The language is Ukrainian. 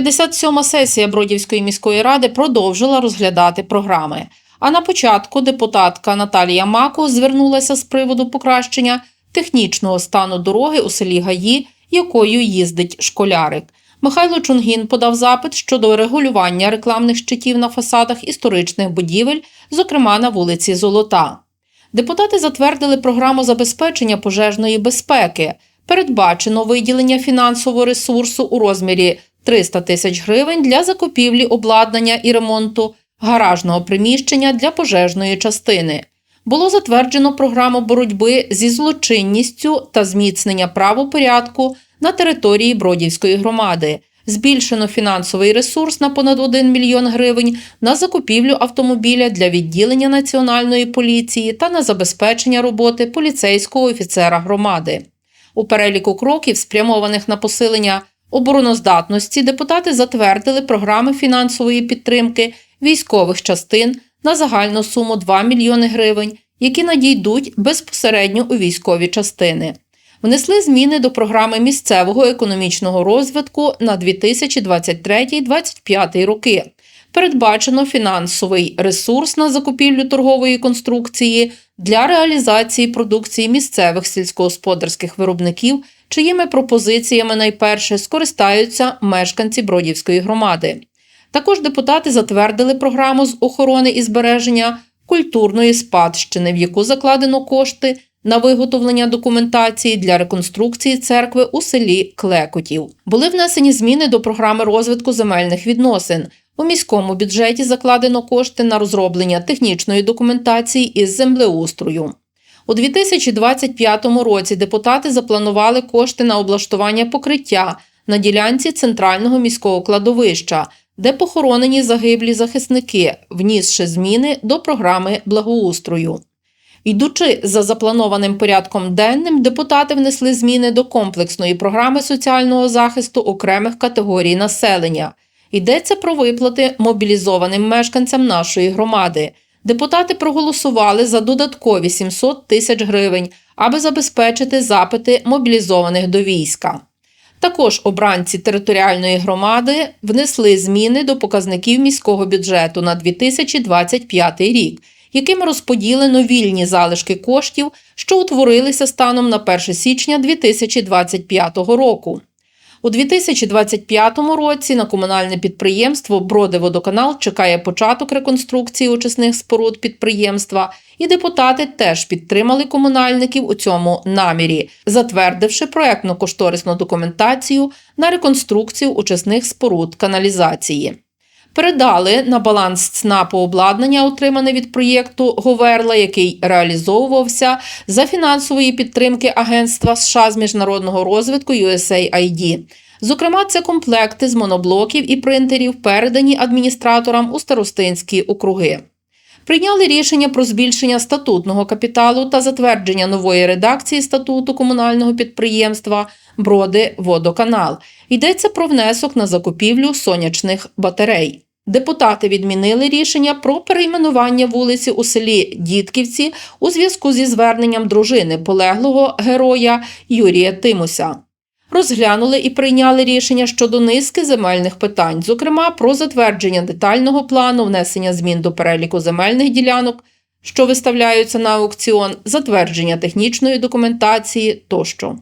57-ма сесія Бродівської міської ради продовжила розглядати програми. А на початку депутатка Наталія Мако звернулася з приводу покращення технічного стану дороги у селі Гаї, якою їздить школярик. Михайло Чунгін подав запит щодо регулювання рекламних щитів на фасадах історичних будівель, зокрема на вулиці Золота. Депутати затвердили програму забезпечення пожежної безпеки. Передбачено виділення фінансового ресурсу у розмірі 300 тисяч гривень для закупівлі обладнання і ремонту гаражного приміщення для пожежної частини. Було затверджено програму боротьби зі злочинністю та зміцнення правопорядку на території Бродівської громади. Збільшено фінансовий ресурс на понад 1 мільйон гривень на закупівлю автомобіля для відділення національної поліції та на забезпечення роботи поліцейського офіцера громади. У переліку кроків, спрямованих на посилення обороноздатності, депутати затвердили програми фінансової підтримки військових частин на загальну суму 2 мільйони гривень, які надійдуть безпосередньо у військові частини. Внесли зміни до програми місцевого економічного розвитку на 2023-2025 роки. Передбачено фінансовий ресурс на закупівлю торгової конструкції для реалізації продукції місцевих сільськогосподарських виробників, чиїми пропозиціями найперше скористаються мешканці Бродівської громади. Також депутати затвердили програму з охорони і збереження культурної спадщини, в яку закладено кошти на виготовлення документації для реконструкції церкви у селі Клекотів. Були внесені зміни до програми розвитку земельних відносин. У міському бюджеті закладено кошти на розроблення технічної документації із землеустрою. У 2025 році депутати запланували кошти на облаштування покриття на ділянці центрального міського кладовища, де похоронені загиблі захисники, внісши зміни до програми благоустрою. Йдучи за запланованим порядком денним, депутати внесли зміни до комплексної програми соціального захисту окремих категорій населення. Йдеться про виплати мобілізованим мешканцям нашої громади. Депутати проголосували за додаткові 700 тисяч гривень, аби забезпечити запити мобілізованих до війська. Також обранці територіальної громади внесли зміни до показників міського бюджету на 2025 рік, яким розподілено вільні залишки коштів, що утворилися станом на 1 січня 2025 року. У 2025 році на комунальне підприємство Бродиводоканал чекає початок реконструкції очисних споруд підприємства, і депутати теж підтримали комунальників у цьому намірі, затвердивши проектно-кошторисну документацію на реконструкцію очисних споруд каналізації. Передали на баланс ЦНАПу обладнання, отримане від проєкту Говерла, який реалізовувався за фінансової підтримки Агентства США з міжнародного розвитку USAID. Зокрема, це комплекти з моноблоків і принтерів, передані адміністраторам у старостинські округи. Прийняли рішення про збільшення статутного капіталу та затвердження нової редакції статуту комунального підприємства Броди Водоканал. Йдеться про внесок на закупівлю сонячних батарей. Депутати відмінили рішення про перейменування вулиці у селі Дітківці у зв'язку зі зверненням дружини полеглого героя Юрія Тимуся. Розглянули і прийняли рішення щодо низки земельних питань, зокрема про затвердження детального плану, внесення змін до переліку земельних ділянок, що виставляються на аукціон, затвердження технічної документації тощо.